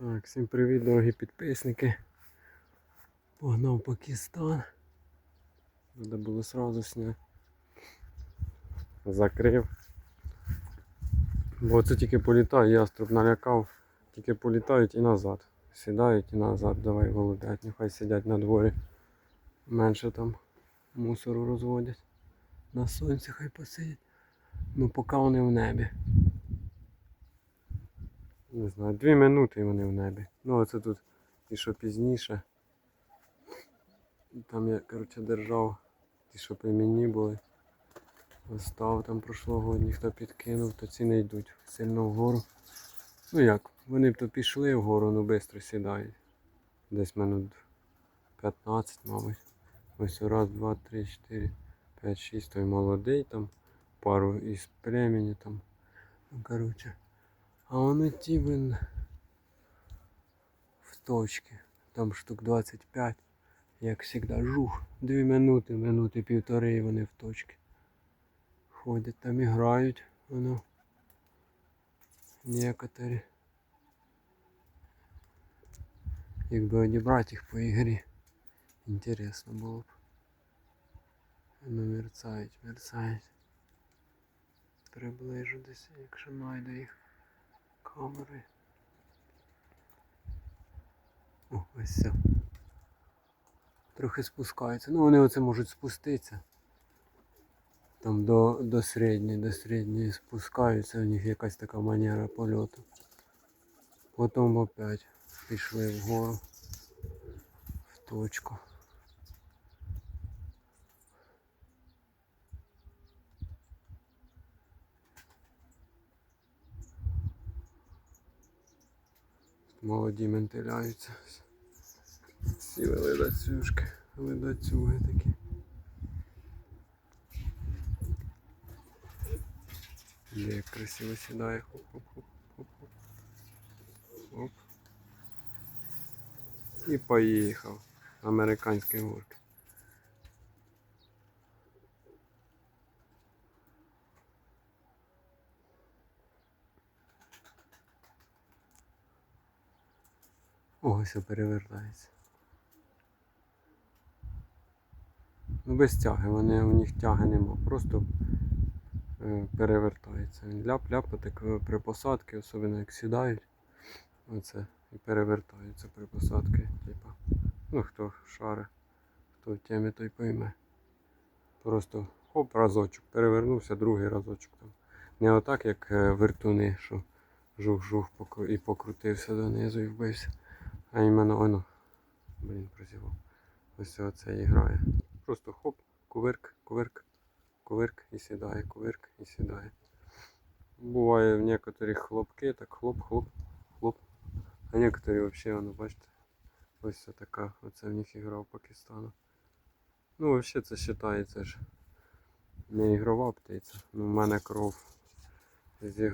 Так, всім привіт, дорогі підписники. Погнав Пакистан. Треба було сразу сняти. Закрив. Бо це тільки політає, яструб налякав, тільки політають і назад. Сідають і назад, давай голубять, нехай сидять на дворі. Менше там мусору розводять. На сонці хай посидять. Ну поки вони в небі. Не знаю, дві минути вони в небі. Ну оце тут ті, що пізніше. Там я, коротше, держав ті, що при мені були. Остав там прошлогодні, хто підкинув, то ці не йдуть сильно вгору. Ну як, вони б то пішли вгору, ну швидко сідають. Десь минут 15, мабуть. Ось раз, два, три, чотири, п'ять, шість, той молодий там, пару із племені там. Ну, коротше. А вони ті блин в точці. Там штук 25. Як завжди, жух. Дві минути, минути півтори і вони в точці. Ходять там і грають. Воно. Некоторі. Якби одібрати їх по ігрі. Інтересно було б. Ну мерцають, мерцають. Приближу десь, якщо знайду їх камери. О, ось все. Трохи спускаються. Ну вони оце можуть спуститися. Там до, до середньої, до середньої спускаються, у них якась така манера польоту. Потім опять пішли вгору в точку. Молоді ментиляються. Сіли ледацюшки, ледацюги такі. Де як красиво сідає. Хоп-хоп-хоп-хоп. Оп. І поїхав. Американський горки. О, все перевертається. Ну без тяги, вони, у них тяги нема, просто е, перевертається. Ляп-ляп, так е, при посадці, особливо як сідають, оце і перевертаються при посадці. Типа. Ну хто шаре, хто в темі, той пойме. Просто хоп, разочок, перевернувся, другий разочок там. Не отак, як е, вертуни, що жух-жух і покрутився донизу і вбився. А іменно воно. Блін, прозівав. Ось оце і грає. Просто хоп, кувирк, кувирк, кувирк і сідає, кувирк і сідає. Буває в некоторих хлопки, так хлоп-хлоп, хлоп. А некоторі взагалі, воно, бачите, ось така, оце в них ігра в Пакистану. Ну, взагалі це вважається ж не ігрова птиця. Ну, в мене кров з.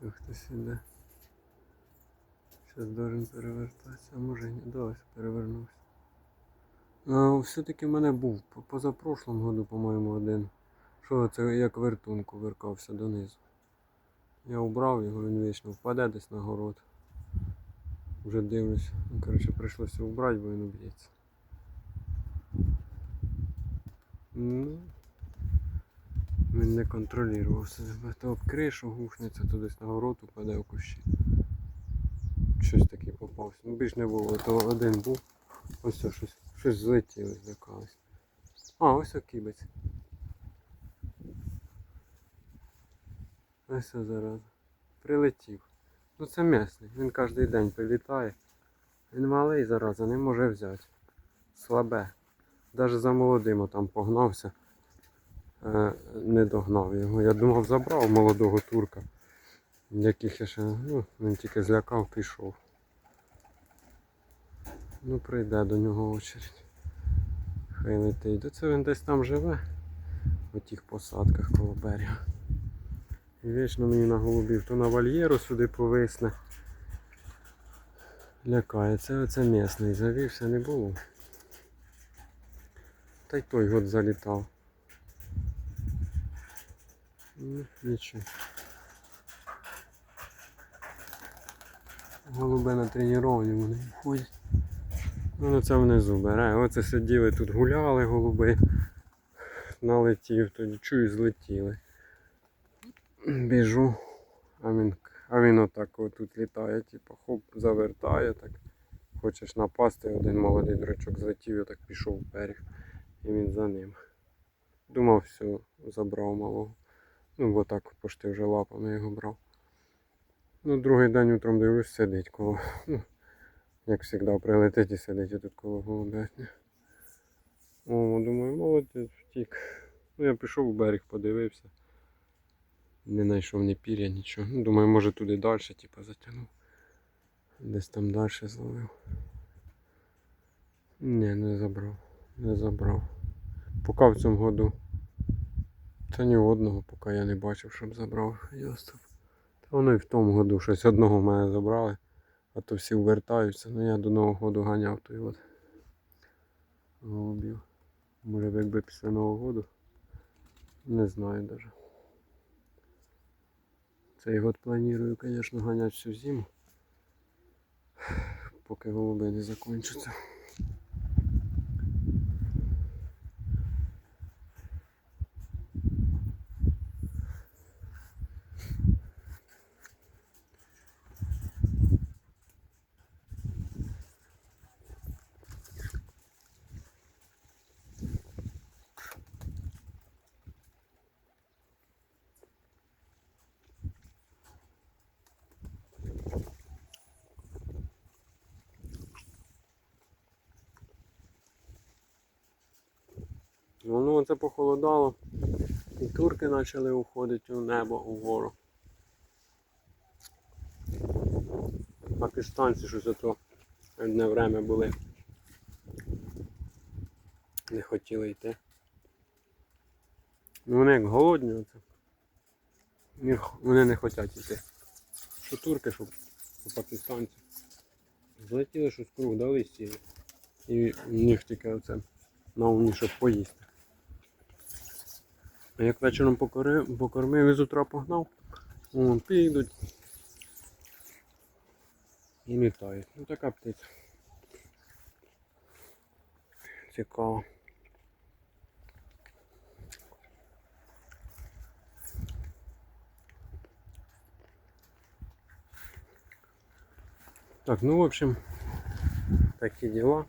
Все, хтось іде. Зараз должен перевертатися, а може ні, да, ось перевернувся. А, все-таки в мене був по- позапрошлому году, по-моєму, один. Що це як вертун кувиркався донизу. Я убрав його, він вічно впаде десь на город. Вже дивлюсь. Ну, коротше, прийшлося убрати, бо він уб'ється. Ну, він не контролював себе. То об кришу гухнеться, то десь на город упаде в кущі. Щось таке попався. Ну більш не було, то один був. Ось це щось, щось злетіло, злякалось. А, ось окібець. Ось це зараза. Прилетів. Ну це м'ясний, він кожен день прилітає. Він малий зараза, не може взяти. Слабе. Навіть за молодим там погнався. Е, не догнав його. Я думав, забрав молодого турка. Яких я ще, ну, він тільки злякав, пішов. Ну, прийде до нього очередь. Хай летить. До це він десь там живе. У тих посадках коло берега. Вічно мені на голубів, то на вольєру сюди повисне. Лякає. Це оце місний. Завівся не було. Та й той год залітав. Ну, Нічого. Голуби на тренуванні вони ходять. Ну, це внизу бере. Оце сиділи тут гуляли голуби. Налетів, тоді чую, злетіли. Біжу, а він, а він отак отут літає, типу, хоп, завертає так. Хочеш напасти, один молодий дурачок злетів і так пішов вперед. І він за ним. Думав, все, забрав малого. Ну, бо так пошти вже лапами його брав. Ну, другий день утром дивлюсь, сидить коло. Ну, як завжди, прилетить і сидить тут коло голубятні. О, думаю, молодець, втік. Ну, я пішов у берег, подивився. Не знайшов ні пір'я, нічого. Ну, думаю, може туди далі, типу, затягнув. Десь там далі зловив. Ні, не забрав. Не забрав. Поки в цьому году. Та ні одного, поки я не бачив, щоб забрав ястреб. Та воно і в тому году щось одного в мене забрали, а то всі вертаються. Ну я до Нового року ганяв той от голубів. Може якби після Нового року. Не знаю даже. Цей год планую, звісно, ганяти всю зиму. Поки голуби не закінчаться. Ну це похолодало. І турки почали уходити у небо угору. Пакистанці щось ото одне время були. Не хотіли йти. Ну вони як голодні. Вони не хочуть йти. Що турки, що, пакистанці. Злетіли щось круг, дали сіли. І в них тільки оце на умні, щоб поїсти. А як вечором покормив і з утра погнав, вон підуть і літають. Ну така птиця. Цікаво. Так, ну в общем, такі діла.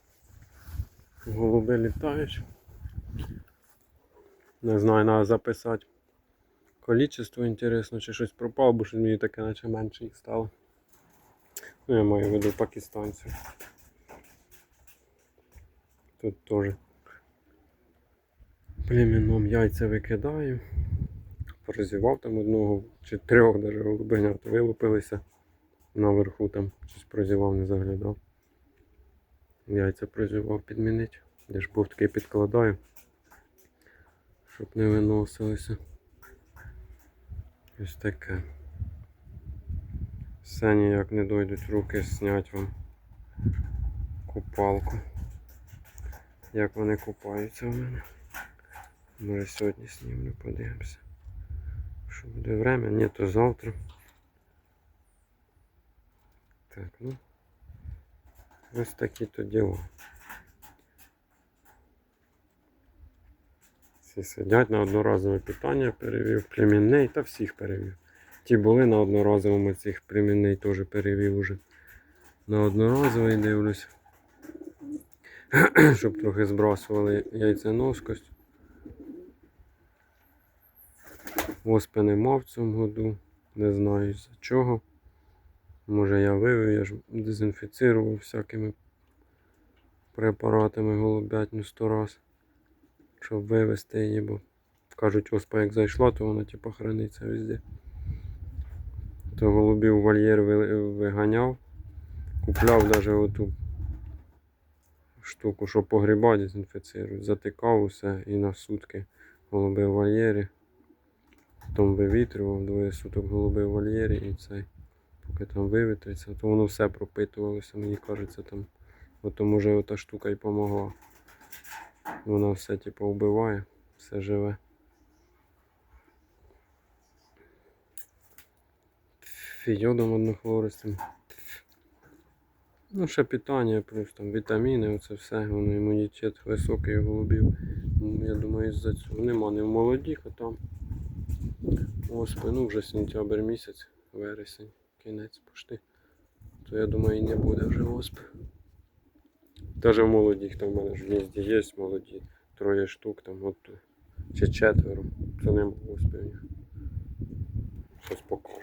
Голуби літають. Не знаю, треба записати. Количество інтересно, чи щось пропало, бо що мені таке наче менше їх стало. Ну, я маю в виду пакистанців. Тут теж племінном яйця викидаю. Прозівав там одного чи трьох даже голубенят вилупилися наверху там щось прозівав, не заглядав. Яйця прозівав підмінити. Я ж був такий підкладаю щоб не виносилися. Ось таке. Все ніяк не дойдуть руки зняти вам купалку. Як вони купаються в мене. Може сьогодні знімлю, подивимося. Що буде время? Ні, то завтра. Так, ну. Ось такі то діла. Всі сидять на одноразове питання, перевів племінний та всіх перевів. Ті були на одноразовому цих племінний теж перевів уже. На одноразовий дивлюсь. Щоб трохи збрасували яйценоскость. Оспи нема в цьому году. Не знаю за чого. Може я вивів, я ж дезінфіцирував всякими препаратами голубятню сто раз щоб вивезти її, бо кажуть, оспа як зайшла, то вона типу храниться везде. То голубів вольєр виганяв, купляв навіть оту штуку, що погріба дезінфіцирують. Затикав усе і на сутки голуби в вольєрі. Потім вивітрював двоє суток голуби в вольєрі і цей. Поки там вивітриться, то воно все пропитувалося, мені кажеться там. От може ота штука і помогла. Вона все типу вбиває, все живе. Йодом однохлористим. Ну, ще питання, плюс там вітаміни, оце все, воно імунітет високий у голубів. Ну, Я думаю, з-за цього нема не в молодіх, а там оспи, ну вже сентябрь місяць, вересень, кінець пошти. То я думаю і не буде вже оспи. Даже в молодіх, там в мене в гнізді є молоді, троє штук, там от чи четверо. Це нема оспи в. Щось покажу.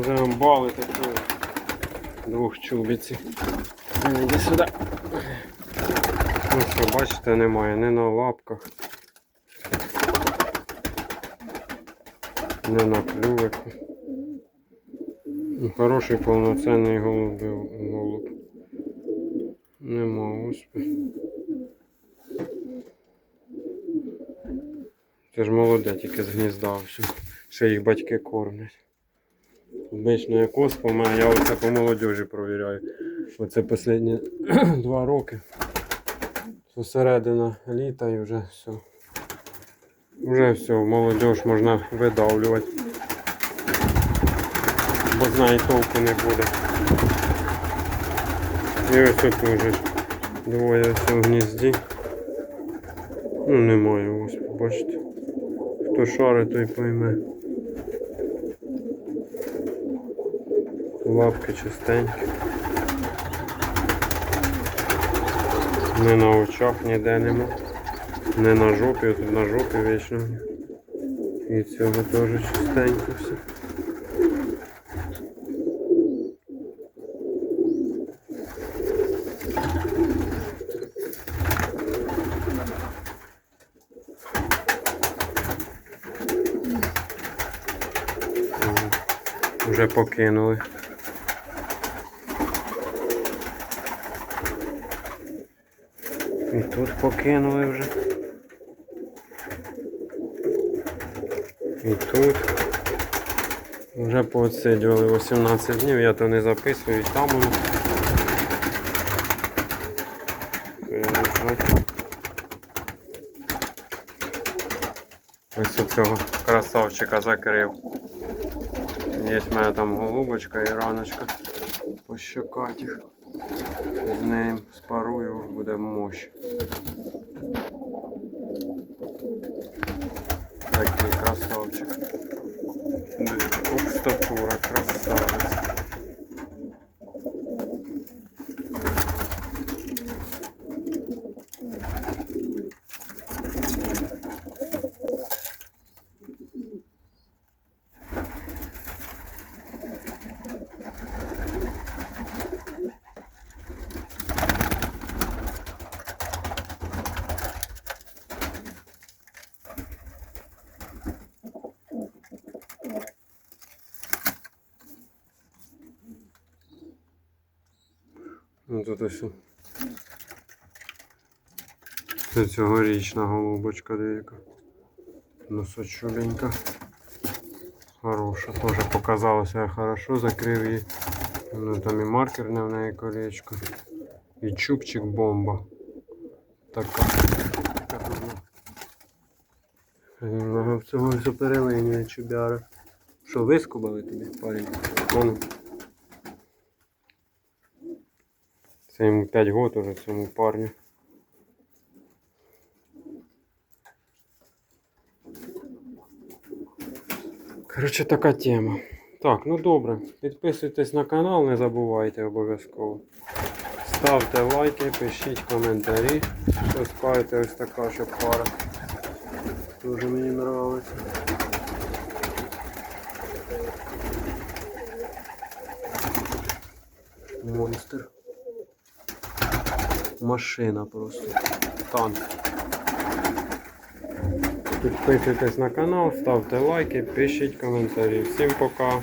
Уже амбали такі двох чубиці. Ну, Іди сюди. Ну що, бачите, немає ні на лапках, ні на клювику. Хороший повноцінний голуб. голуб. Нема оспи. Це ж молоде, тільки з гнізда все. Ще їх батьки кормлять. Обично як оспа, в мене я оце по молодежі провіряю. Оце останні два роки. Середина літа і вже все. Вже все, молодіж можна видавлювати. Бо з неї толку не буде. І ось тут вже двоє все в гнізді. Ну немає ось, бачите. Хто шарить, той пойме. Лапки чистенькі. Не на очах ніде нема. Не на жопі, тут на жопі вічно. І цього теж чистенько все. Вже покинули. І тут покинули вже. І тут. Вже поотсиджували 18 днів, я то не записую, і там. Ось цього красавчика закрив. Є в мене там голубочка і раночка. Пощекать їх. З ним спарую, буде мощь. Такий красавчик. Статура, красавець. Ну тут ось. Це цьогорічна голубочка деяка. Носочуленька. Хороша. Теж показалося хорошо, закрив її. Ну, там і маркерне в неї колечко. І чубчик бомба. Така. Така тут. Много всього все перелинює чубяра. Що, вискубали тобі, парень? Вон. Це йому 5 років уже цьому парню. Коротше, така тема. Так, ну добре. Підписуйтесь на канал, не забувайте обов'язково. Ставте лайки, пишіть коментарі. Що скажете, ось така ще пара. Дуже мені подобається. Монстр. Машина просто. Танк. Підписуйтесь на канал, ставте лайки, пишіть коментарі. Всім пока.